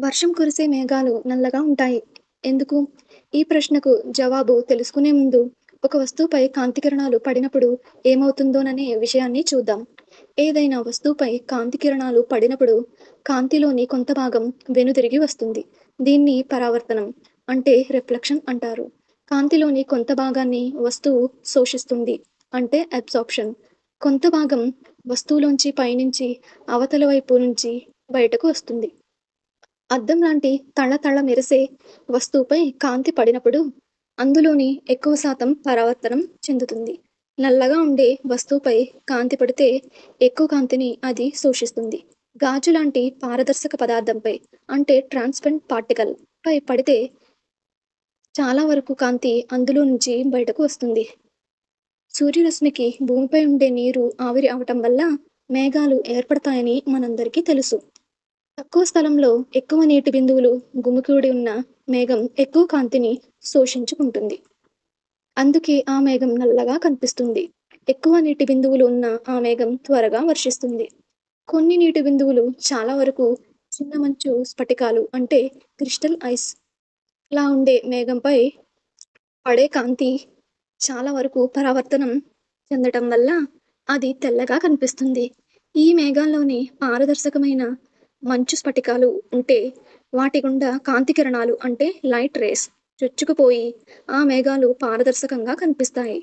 వర్షం కురిసే మేఘాలు నల్లగా ఉంటాయి. ఎందుకు? ఈ ప్రశ్నకు జవాబు తెలుసుకునే ముందు ఒక వస్తువుపై కాంతి కిరణాలు పడినప్పుడు ఏమవుతుందోననే విషయాన్ని చూద్దాం. ఏదైనా వస్తువుపై కాంతి కిరణాలు పడినప్పుడు కాంతిలోని కొంత భాగం వెనుదిరిగి వస్తుంది. దీన్ని పరావర్తనం అంటే రిఫ్లెక్షన్ అంటారు. కాంతిలోని కొంత భాగాన్ని వస్తువు శోషిస్తుంది అంటే అబ్సార్ప్షన్. కొంత భాగం వస్తువులోంచి పైనుంచి అవతల వైపు నుంచి బయటకు వస్తుంది. అద్దం లాంటి తళతళ మెరిసే వస్తువుపై కాంతి పడినప్పుడు అందులోని ఎక్కువ శాతం పరావర్తనం చెందుతుంది. నల్లగా ఉండే వస్తువుపై కాంతి పడితే ఎక్కువ కాంతిని అది సూచిస్తుంది గాజు లాంటి పారదర్శక పదార్థంపై అంటే ట్రాన్స్పరెంట్ పార్టికల్ పై పడితే చాలా వరకు కాంతి అందులో నుంచి బయటకు వస్తుంది. సూర్యరశ్మికి భూమిపై ఉండే నీరు ఆవిరి అవటం వల్ల మేఘాలు ఏర్పడతాయని మనందరికీ తెలుసు. తక్కువ స్థలంలో ఎక్కువ నీటి బిందువులు గుమికూడి ఉన్న మేఘం ఎక్కువ కాంతిని శోషించుకుంటుంది. అందుకే ఆ మేఘం నల్లగా కనిపిస్తుంది. ఎక్కువ నీటి బిందువులు ఉన్న ఆ మేఘం త్వరగా వర్షిస్తుంది. కొన్ని నీటి బిందువులు చాలా వరకు చిన్న మంచు స్ఫటికాలు అంటే క్రిస్టల్ ఐస్ లా ఉండే మేఘంపై పడే కాంతి చాలా వరకు పరావర్తనం చెందటం వల్ల అది తెల్లగా కనిపిస్తుంది. ఈ మేఘాల్లోని పారదర్శకమైన మంచు స్ఫటికాలు ఉంటే వాటి గుండా కాంతి కిరణాలు అంటే లైట్ రేస్ చొచ్చుకుపోయి ఆ మేఘాలు పారదర్శకంగా కనిపిస్తాయి.